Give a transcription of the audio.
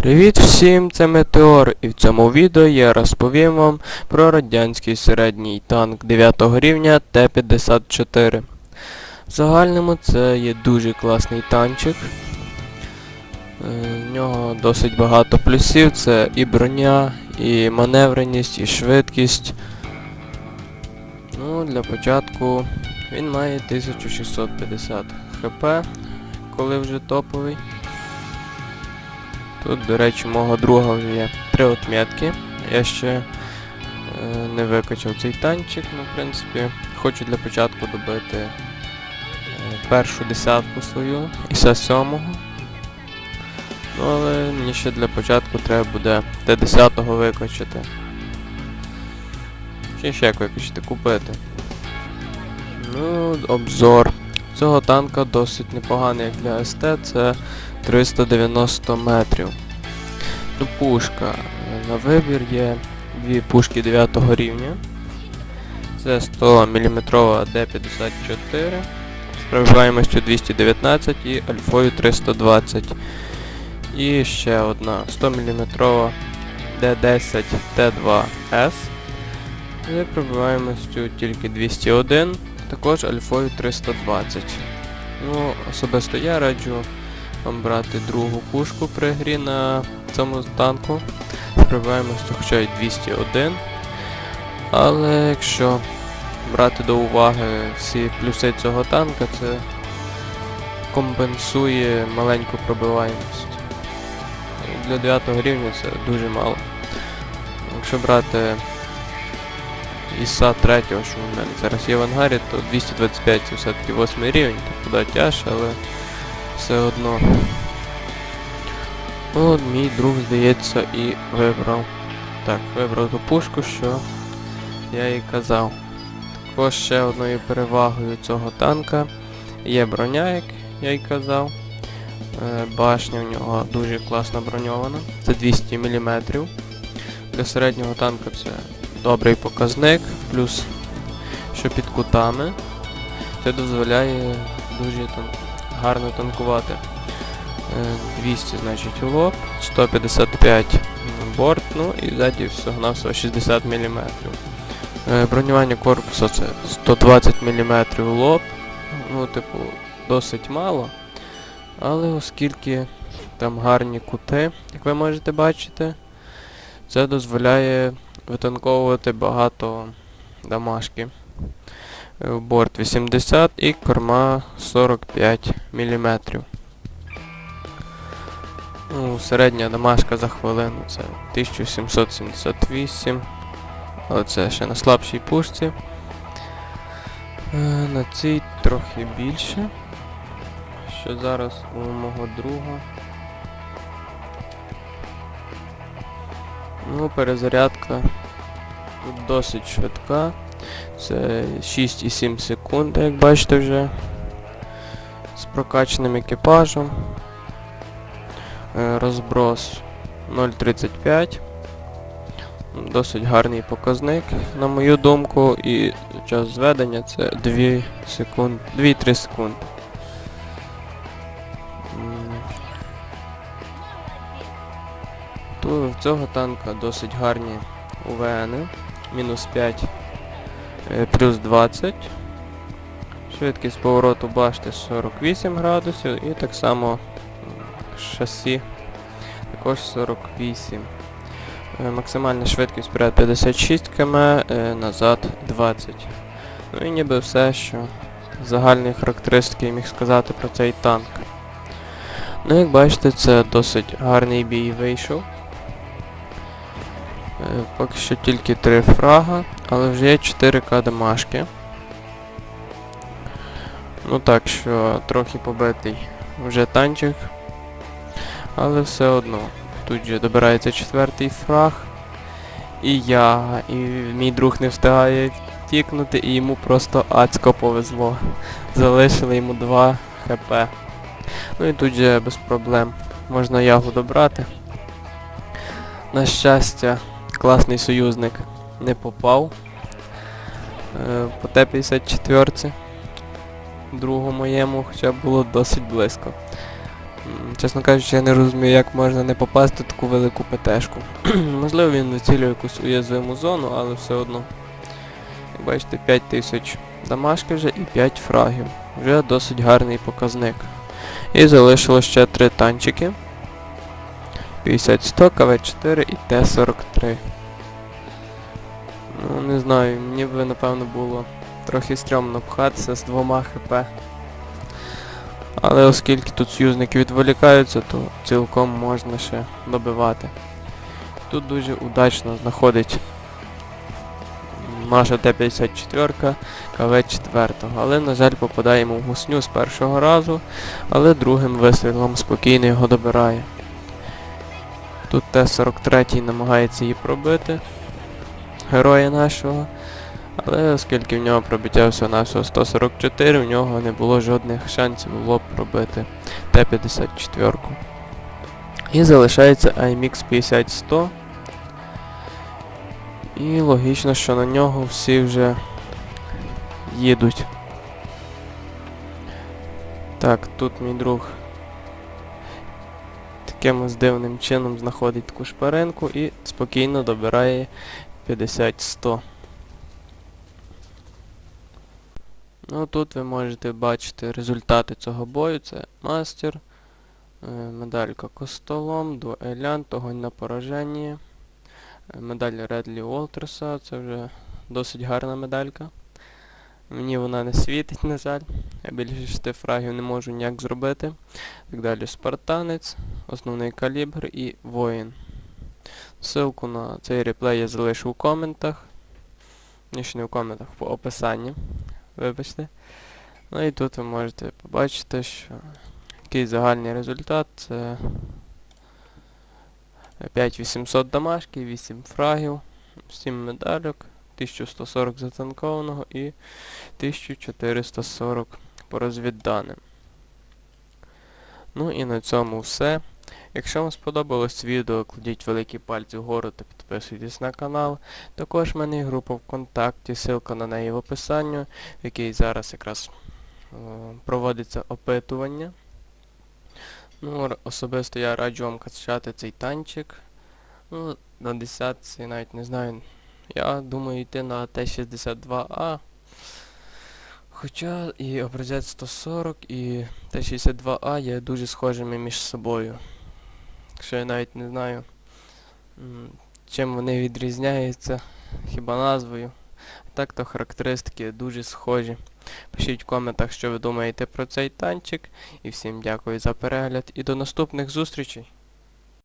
Привіт всім, це Метеор, і в цьому відео я розповім вам про радянський середній танк 9 рівня Т-54. В загальному це є дуже класний танчик. Е, В нього досить багато плюсів, це і броня, і маневреність, і швидкість. Ну, для початку він має 1650 хп, коли вже топовий. Тут, до речі, мого друга вже є три отметки. Я ще е, не викачав цей танчик, ну, в принципі, хочу для початку добити е, першу десятку свою ІСа 7 Ну, але мені ще для початку треба буде Т10 викачати. Чи ще як викачати, купити. Ну, обзор. Цього танка досить непоганий як для СТ, це 390 метрів. Ну, пушка. На вибір є дві пушки 9 рівня. Це 100 мм Д54 з пробиваємостю 219 і альфою 320. І ще одна 100 мм Д10 Т2С з пробиваємостю тільки 201, також альфою 320. Ну, особисто я раджу вам брати другу пушку при грі на цьому танку. З пробиваємостю хоча й 201. Але якщо брати до уваги всі плюси цього танка, це компенсує маленьку пробиваємість. Для 9 рівня це дуже мало. Якщо брати ІСа 3, що в мене зараз є в ангарі, то 225 це все-таки 8 рівень, тобто да, але все одно. Ну, от мій друг, здається, і вибрав. Так, вибрав ту пушку, що я і казав. Також ще одною перевагою цього танка є броня, як я й казав. Е, Башня в нього дуже класно броньована. Це 200 мм. Для середнього танка це добрий показник, плюс що під кутами. Це дозволяє дуже там гарно танкувати. Е, 200 значить у лоб, 155 борт, ну і ззаді всього на всього 60 мм. Е, Бронювання корпусу це 120 мм лоб. Ну, типу, досить мало. Але оскільки там гарні кути, як ви можете бачити, це дозволяє витанковувати багато дамашки. Борт 80 і корма 45 мм. Ну, середня дамашка за хвилину це 1778. Але це ще на слабшій пушці. Е, На цій трохи більше. Що зараз у мого друга. Ну, перезарядка тут досить швидка. Це 6,7 секунд, як бачите вже. З прокачаним екіпажем. Е, Розброс 0.35. Досить гарний показник, на мою думку, і час зведення це 2 секунд, 2-3 секунди. То в цього танка досить гарні УВН. Мінус 5, е, плюс 20. Швидкість повороту башти 48 градусів і так само шасі також 48. Е, Максимальна швидкість вперед 56 км, е, назад 20. Ну і ніби все, що загальні характеристики я міг сказати про цей танк. Ну, як бачите, це досить гарний бій вийшов. Поки що тільки 3 фрага, але вже є 4К дамашки. Ну так що трохи побитий вже танчик. Але все одно. Тут же добирається четвертий фраг. І я, і мій друг не встигає втікнути, і йому просто адсько повезло. Залишили йому 2 хп. Ну і тут же без проблем можна ягоду брати. На щастя, класний союзник не попав. Е, По Т-54. Другу моєму, хоча було досить близько. Чесно кажучи, я не розумію, як можна не попасти в таку велику ПТшку. Можливо, він вицілює якусь уязвиму зону, але все одно. Як бачите, 5000 дамашки вже і 5 фрагів. Вже досить гарний показник. І залишилось ще 3 танчики. 50-100, КВ-4 і Т-43. Ну, не знаю, мені би напевно було трохи стрьомно пхатися з двома ХП. Але оскільки тут союзники відволікаються, то цілком можна ще добивати. Тут дуже удачно знаходить наша Т-54 КВ-4, але, на жаль, попадаємо в гусню з першого разу, але другим вистрілом спокійно його добирає. Тут Т-43 намагається її пробити, героя нашого. Але оскільки в нього пробиття всього на 144, в нього не було жодних шансів було б пробити Т-54. І залишається IMX 50-100. І логічно, що на нього всі вже їдуть. Так, тут мій друг таким ось дивним чином знаходить таку шпаринку і спокійно добирає 50-100. Ну тут ви можете бачити результати цього бою. Це мастер, е, медалька Костолом, дуелян, огонь на пораження, е, медаль Редлі Уолтерса, це вже досить гарна медалька. Мені вона не світить, на жаль. Я більше 6 фрагів не можу ніяк зробити. Так далі спартанець, основний калібр і воїн. Ссылку на цей реплей я залишу в коментах. Ні, ще не в коментах, в описанні. Вибачте. Ну і тут ви можете побачити, що який загальний результат це 5800 дамашки, 8 фрагів, 7 медальок, 1140 затанкованого і 1440 по розвідданим. Ну і на цьому все. Якщо вам сподобалось відео, кладіть великі пальці вгору та підписуйтесь на канал. Також в мене є група ВКонтакті, ссылка на неї в описанні, в якій зараз якраз е, проводиться опитування. Ну, особисто я раджу вам качати цей танчик. Ну, на 10 навіть не знаю. Я думаю йти на Т-62А. Хоча і образець 140 і Т-62А є дуже схожими між собою. Якщо я навіть не знаю, чим вони відрізняються, хіба назвою. Так то характеристики дуже схожі. Пишіть в коментах, що ви думаєте про цей танчик. І всім дякую за перегляд і до наступних зустрічей!